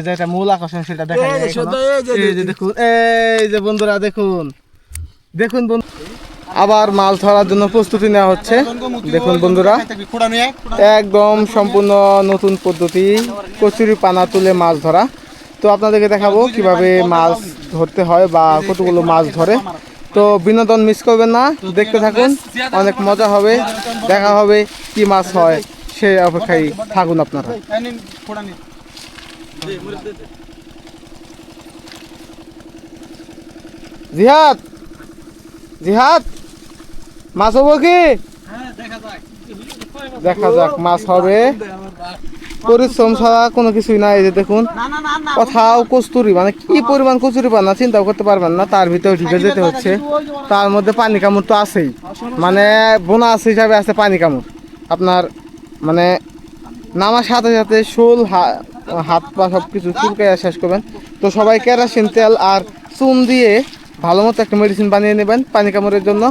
এই যে এটা মূল আকর্ষণ সেটা দেখা এই যে দেখুন এই যে বন্ধুরা দেখুন। দেখুন বন্ধু আবার মাছ ধরার জন্য প্রস্তুতি নেওয়া হচ্ছে। দেখুন বন্ধুরা একদম সম্পূর্ণ নতুন পদ্ধতি কচুরি পানা তুলে মাছ ধরা। তো আপনাদেরকে দেখাবো কীভাবে মাছ ধরতে হয় বা কতগুলো মাছ ধরে। তো বিনোদন মিস করবেন না দেখতে থাকুন অনেক মজা হবে দেখা হবে কি মাছ হয় সেই অপেক্ষায় থাকুন আপনারা। জিহাদ জিহাদ, মাছ হব কি? দেখা যাক, মাছ হবে। পরিশ্রম ছাড়া কোনো কিছুই নাই যে দেখুন। কোথাও কস্তুরি মানে কি পরিমাণ কচুরি পানা চিন্তা করতে পারবেন না, তার ভিতরে ঢুকে যেতে হচ্ছে। তার মধ্যে পানি কামড় তো আছেই। মানে বোনাস হিসাবে আছে পানি কামড়। আপনার মানে নামার সাথে সাথে শোল হাত পা সব কিছু চুলকাইয়া শেষ করবেন। তো সবাই কেরাসিন, তেল আর চুন দিয়ে ভালো মতো একটা মেডিসিন বানিয়ে নেবেন পানি কামড়ের জন্য।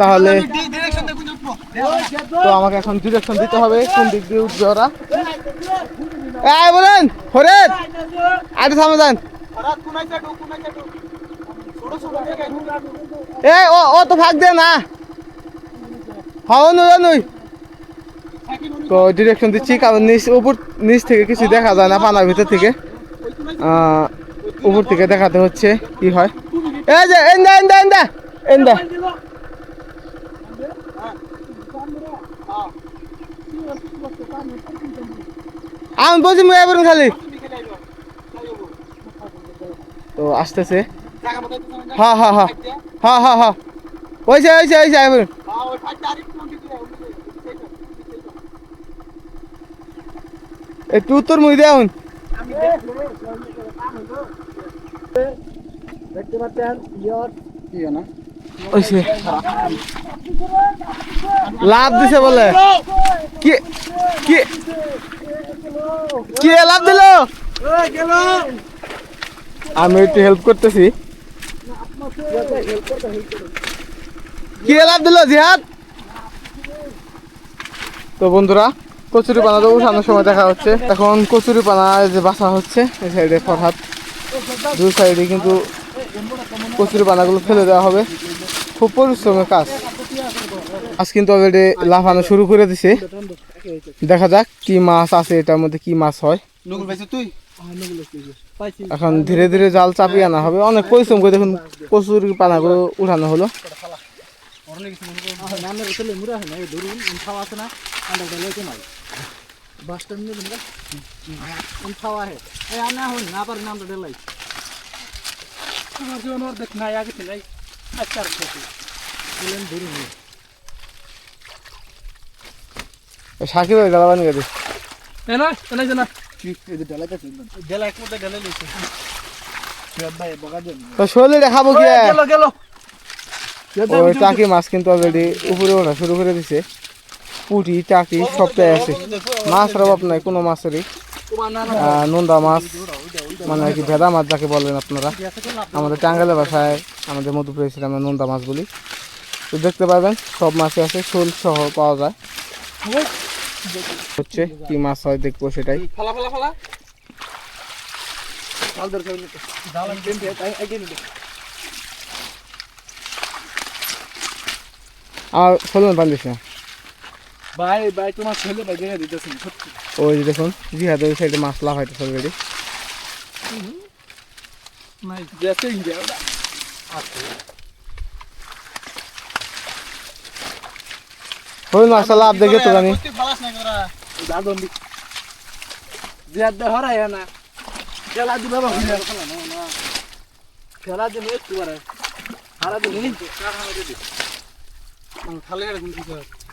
তাহলে তো আমাকে এখন ডিরেকশন দিতে হবে কোন দিক দিয়ে উঠবে ওরা। বলেন হরেন আরে থামে যান। এ ও তো ভাগ দে না। হাও নই নই তো ডিরেকশন দিচ্ছি, কারণ নিচ, উপর, নিচ থেকে কিছু দেখা যায় না পানার ভিতর থেকে। উপর থেকে দেখাতে হচ্ছে, কি হয়। এই যে এন্দা এন্দা এন্দা এন্দা আমি বলছি এবার খালি। তো আসতেছে। হ্যাঁ হ্যাঁ হ্যাঁ হ্যাঁ হ্যাঁ হ্যাঁ ওইছে ওইছে ওইছে এবার একটু উত্তর মুই দেউন দেখতে পাচ্ছেন ইয়র কি না? ওইছে। লাভ দিছে বলে। কি কি কি লাভ দিল? আমি একটু হেল্প করতেছি। কি লাভ দিল জিহাদ? তো বন্ধুরা কচুরি পানা তো উঠানোর সময় দেখা হচ্ছে। এখন কচুরি পানা যে বাসা হচ্ছে এই সাইডে ফরহাদ। দুই সাইডে কিন্তু কচুরি পানাগুলো ফেলে দেওয়া হবে। খুব পরিশ্রমের কাজ। আজ কিন্তু অলরেডি লাফানো শুরু করে দিছে। দেখা যাক কি মাছ আছে এটার মধ্যে কি মাছ হয়। তুই? এখন ধীরে ধীরে জাল চাপিয়ে আনা হবে। অনেক পরিশ্রম করে দেখুন কচুর পানাগুলো উঠানো হলো। না? না বাস স্ট্যান্ড নিয়ে নিবা কোন খাওয়া হে এই আনা হন না পারে নামটা ডেলাই আমার জীবন ওর নাই আগে নাই আচ্ছা আর খেতে। বলেন ধরুন সাকিব ভাই জ্বালা বানিয়ে এ নয় এনে জানা কি? এই ডেলাইতে ডেলা এক মধ্যে ডেলাই লইছে। ভাই বগা দেন। তো শৈলী দেখাবো কি? গেল গেল। ওই টাকি মাছ কিন্তু অলরেডি উপরে ওঠা শুরু করে দিছে। পুঁটি টাকি সবটাই আছে। মাছের অভাব নাই কোনো মাছেরই। নোন্দা মাছ মানে আর কি ভেদা মাছ যাকে বলেন আপনারা। আমাদের টাঙ্গালে ভাষায় আমাদের মধ্যপ্রদেশ আমরা নোন্দা মাছ বলি। তো দেখতে পাবেন সব মাছই আছে শোল সহ পাওয়া যায়। হচ্ছে কি মাছ হয় দেখব সেটাই। আর শোলন বান্ধিস না ভাই ভাই তোমার ছেলে ভাই দেখে দিতেছেন সত্যি। ওই যে দেখুন জিহাদ ওই সাইডে মাছ লাফাইতেছে অলরেডি নাই যেতে ইন্ডিয়া ওটা ওই মাছটা লাভ দেখে তো জানি। দাদন দি জিয়াদ দে হরাই না। খেলা দি বাবা খেলা না খেলা দি মেয়ে তুয়ারে হারা দি নি কার হারা দি খালে গেলে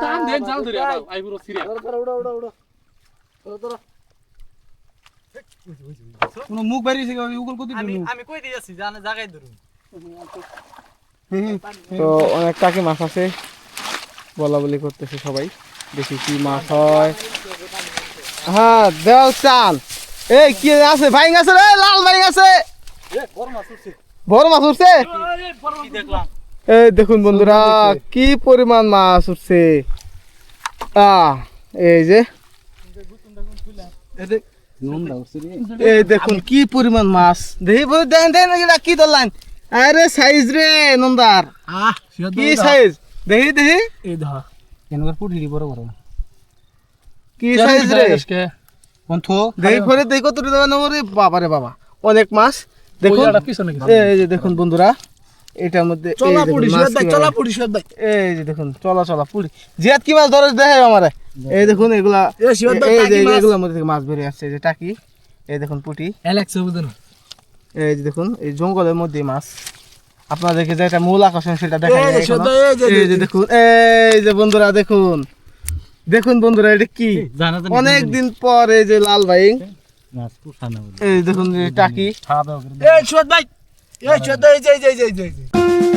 টান দেন জাল ধরে আইবুরো সিরিয়া উড়া উড়া উড়া উড়া কোনো মুখ বেরিয়েছে উগল কত আমি আমি কই দিয়েছি জানে জায়গায় ধরুন তো অনেক টাকি মাছ আছে বলা বলি করতেছে সবাই দেখি কি মাছ হয়। হ্যাঁ দেওয়াল চান। এই কি আছে? ভাই আছে রে লাল ভাই আছে। বড় মাছ উঠছে। কি দেখলাম? এই দেখুন বন্ধুরা কি পরিমাণ মাছ উঠছে। আহ এই যে। এই দেখুন কি পরিমাণ মাছ। দেখি দেন দেন কি ধরলেন? আরে সাইজ রে নন্দার। আহ কি সাইজ দেখি দেখি। এই ধর কেনকার পুটি বড় বড় কি সাইজ রে বন্ধ দেখি বাবা রে বাবা। অনেক মাছ। দেখুন। এই যে দেখুন বন্ধুরা। এটার মধ্যে এই চলা চলা যে দেখুন চলা চলা পুরি জিয়াত কি মাছ ধরে দেখে আমারে এই দেখুন এগুলা এই যে। এগুলোর মধ্যে থেকে মাছ বেরিয়ে আসছে যে টাকি এই দেখুন পুটি এই যে দেখুন এই জঙ্গলের মধ্যে মাছ আপনাদেরকে যেটা মূল আকর্ষণ সেটা দেখা এই যে দেখুন এই যে বন্ধুরা দেখুন দেখুন বন্ধুরা এটা কি অনেক দিন পর এই যে লাল ভাই এই দেখুন টাকি এই সুয়াদ ভাই Я что, дай, дай, дай, дай, дай.